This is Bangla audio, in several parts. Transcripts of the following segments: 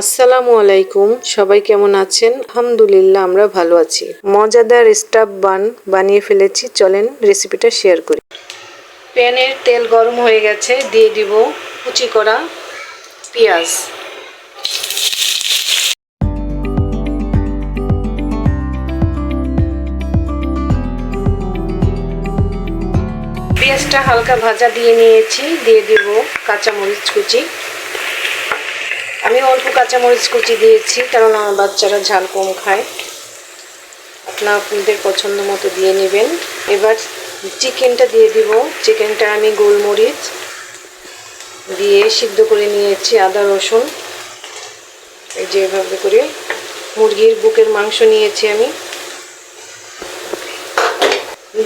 আসসালামু আলাইকুম, সবাই কেমন আছেন? আলহামদুলিল্লাহ, আমরা ভালো আছি। মজাদার স্টাফ বান বানিয়ে ফেলেছি, চলেন রেসিপিটা শেয়ার করি। প্যানের তেল গরম হয়ে গেছে, দিয়ে দিব কুচি করা পেঁয়াজ। পেঁয়াজটা হালকা ভাজা দিয়ে নিয়েছি, দিয়ে দিব কাঁচামরিচ কুচি। আমি অল্প কাঁচামরিচ কুচি দিয়েছি কারণ আমার বাচ্চারা ঝাল কম খায়। আপনার আপনাদের পছন্দ মতো দিয়ে নেবেন। এবার চিকেনটা দিয়ে দিব। চিকেনটা আমি গোলমরিচ দিয়ে সিদ্ধ করে নিয়েছি আদা, রসুন। এই যে এভাবে করে মুরগির বুকের মাংস নিয়েছি আমি।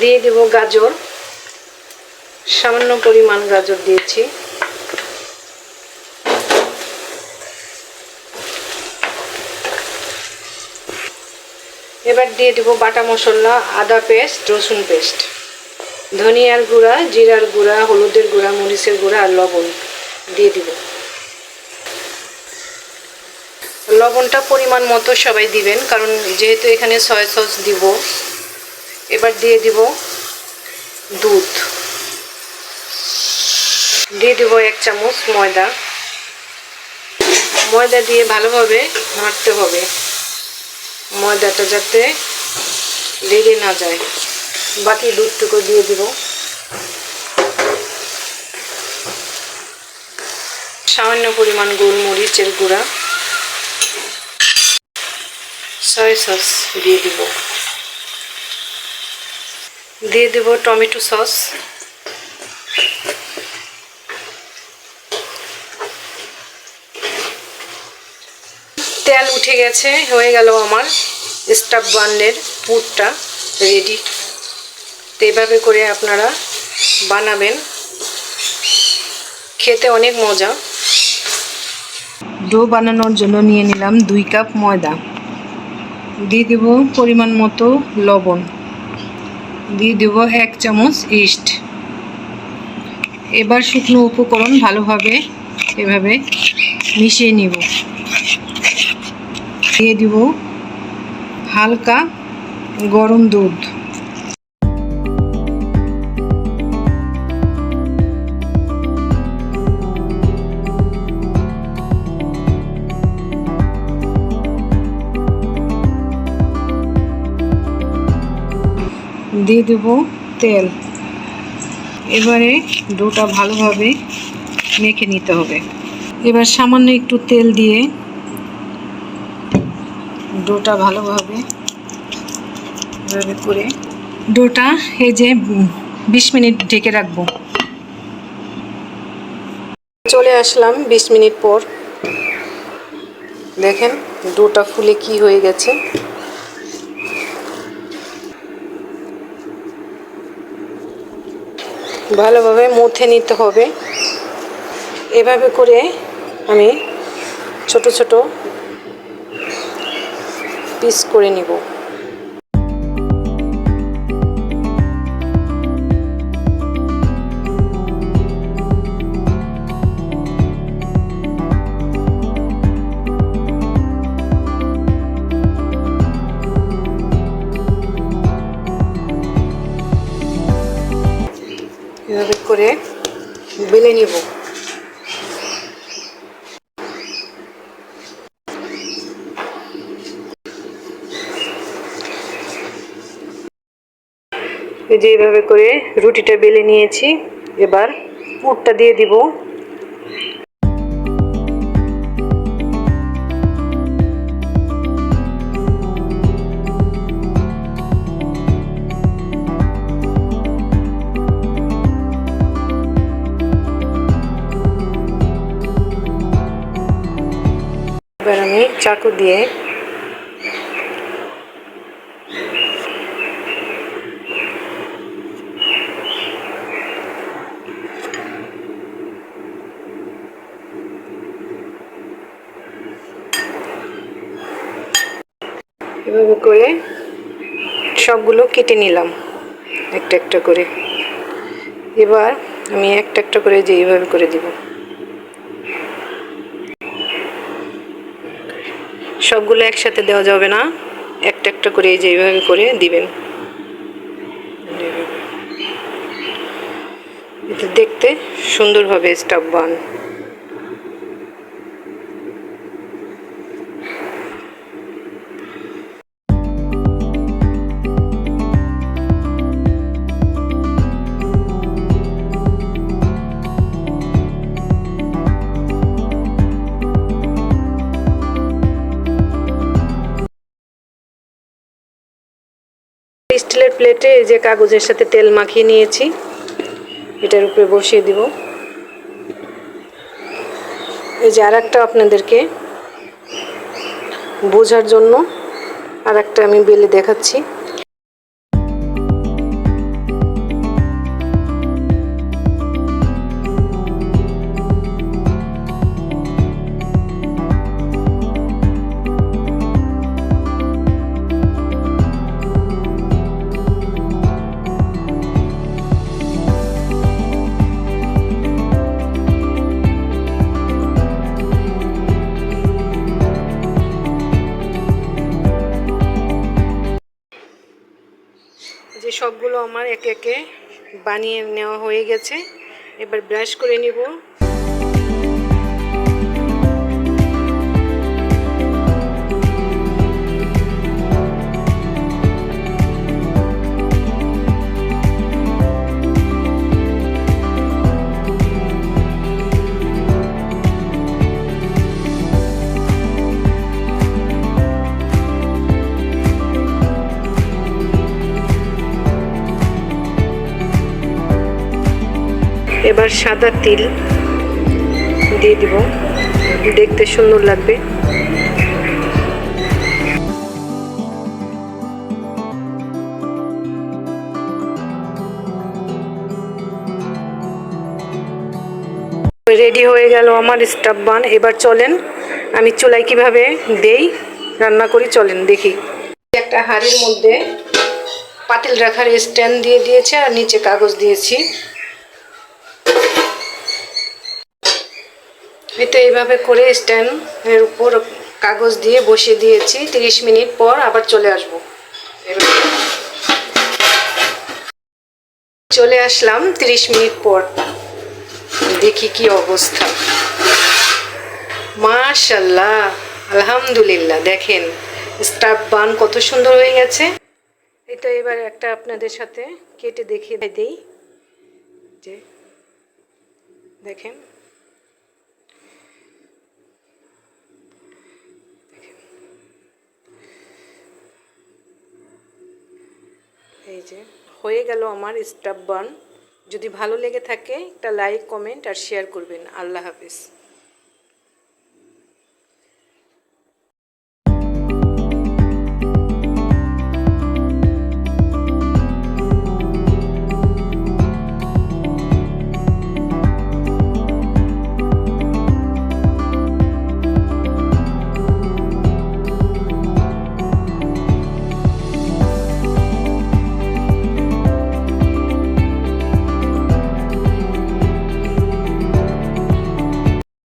দিয়ে দেব গাজর। সামান্য পরিমাণ গাজর দিয়েছি। এবার দিয়ে দেবো বাটা মশলা, আদা পেস্ট, রসুন পেস্ট। ধনিয়ার গুঁড়া, জিরার গুঁড়া, হলুদের গুঁড়া, মরিচের গুঁড়া আর লবণ দিয়ে দিব। লবণটা পরিমাণ মতো সবাই দিবেন, কারণ যেহেতু এখানে সয়া সস দিব, এবার দিয়ে দিব দুধ। দিয়ে দিব এক চামচ ময়দা। ময়দা দিয়ে ভালোভাবে নাড়তে হবে। ময়দাটা যাতে লেগে না যায়। বাকি দুধটুকু দিয়ে দিব। সামান্য পরিমাণ গোলমরিচের গুঁড়া। সয়া সস দিয়ে দিব। দিয়ে দেব টমেটো সস তেল উঠে গেছে, হয়ে গেল আমার স্টাফ বান্ডের পুরটা রেডি তো এভাবে করে আপনারা বানাবেন। খেতে অনেক মজা। ডো বানানোর জন্য নিয়ে নিলাম দুই কাপ ময়দা। দিয়ে দেব পরিমাণ মতো লবণ। দিয়ে দেব এক চামচ ইস্ট এবার শুকনো উপকরণ ভালোভাবে এভাবে মিশিয়ে নিব। দিয়ে দিব হালকা গরম দুধ। দিয়ে দেব তেল। এবারে ডোটা ভালোভাবে মেখে নিতে হবে। এবার সামান্য একটু তেল দিয়ে ডোটা ভালোভাবে এভাবে করে ডোটা এই যে বিশ মিনিট ঢেকে রাখব। চলে আসলাম বিশ মিনিট পর। দেখেন ডোটা ফুলে কি হয়ে গেছে। ভালোভাবে মুথে নিতে হবে। এভাবে করে আমি ছোট ছোট পিস করে নিব। এভাবে করে বেলে নিব। যে এইভাবে করে রুটিটা বেলে নিয়েছি এবার পুরটা দিয়ে দিব। এবার আমি চাকু দিয়ে এভাবে করে সবগুলো কেটে নিলাম, একটা একটা করে। এবার আমি একটা একটা করে যে এইভাবে করে দিব। সবগুলো একসাথে দেওয়া যাবে না, একটা একটা করে এই যে এইভাবে করে দিবেন। দেখতে সুন্দরভাবে স্টাফ বান। প্লেটে এই যে কাগজের সাথে তেল মাখিয়ে নিয়েছি, এটার উপরে বসিয়ে দিব। এই যে আর একটা আপনাদেরকে বোঝার জন্য আর একটা আমি বেলে দেখাচ্ছি। সবগুলো আমার একে একে বানিয়ে নেওয়া হয়ে গেছে। এবার ব্রাশ করে নিব। এবার সাদা তিল দিয়ে দিব। দেখতে সুন্দর লাগবে। রেডি হয়ে গেল আমার স্টাফ বান। এবার চলেন, আমি চুলাই কীভাবে দেই, রান্না করি, চলেন দেখি। একটা হাঁড়ির মধ্যে পাতিল রাখার স্ট্যান্ড দিয়ে দিয়েছে আর নিচে কাগজ দিয়েছি। এই তো এইভাবে করে স্ট্যান্ডের উপর কাগজ দিয়ে বসিয়ে দিয়েছি। তিরিশ মিনিট পর আবার চলে আসব। চলে আসলাম তিরিশ মিনিট পর। দেখি কি অবস্থা। মাশাল্লাহ, আলহামদুলিল্লাহ, দেখেন স্টাফ বান কত সুন্দর হয়ে গেছে। এই তো এবার একটা আপনাদের সাথে কেটে দেখিয়ে দিই। যে, দেখেন যে হয়ে গেল আমার স্টাফ বান যদি ভালো লেগে থাকে, একটা লাইক, কমেন্ট আর শেয়ার করবেন। আল্লাহ হাফিজ।